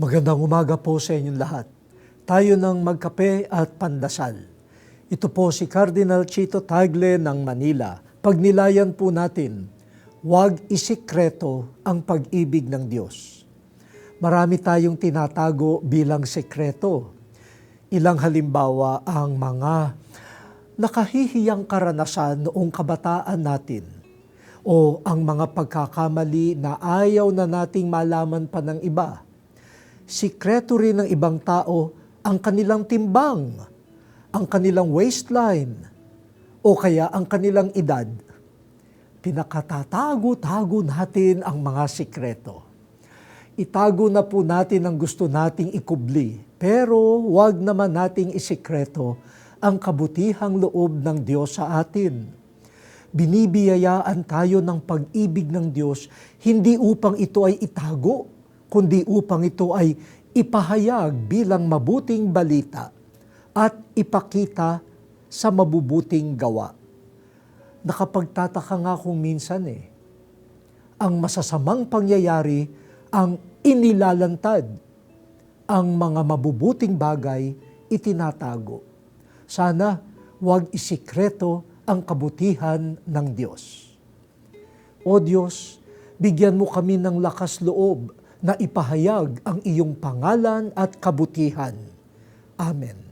Magandang umaga po sa inyong lahat. Tayo ng magkape at pandasal. Ito po si Cardinal Chito Tagle ng Manila. Pagnilayan po natin, huwag isikreto ang pag-ibig ng Diyos. Marami tayong tinatago bilang sekreto. Ilang halimbawa ang mga nakahihiyang karanasan noong kabataan natin o ang mga pagkakamali na ayaw na nating malaman pa ng iba. Sikreto rin ng ibang tao ang kanilang timbang, ang kanilang waistline, o kaya ang kanilang edad. Pinakatatago-tago natin ang mga sikreto. Itago na po natin ang gusto nating ikubli, pero huwag naman nating isikreto ang kabutihang loob ng Diyos sa atin. Binibiyayaan tayo ng pag-ibig ng Diyos hindi upang ito ay itago, kundi upang ito ay ipahayag bilang mabuting balita at ipakita sa mabubuting gawa. Nakapagtataka nga kung minsan eh, ang masasamang pangyayari ang inilalantad, ang mga mabubuting bagay itinatago. Sana huwag isikreto ang kabutihan ng Diyos. O Diyos, bigyan mo kami ng lakas loob na ipahayag ang iyong pangalan at kabutihan. Amen.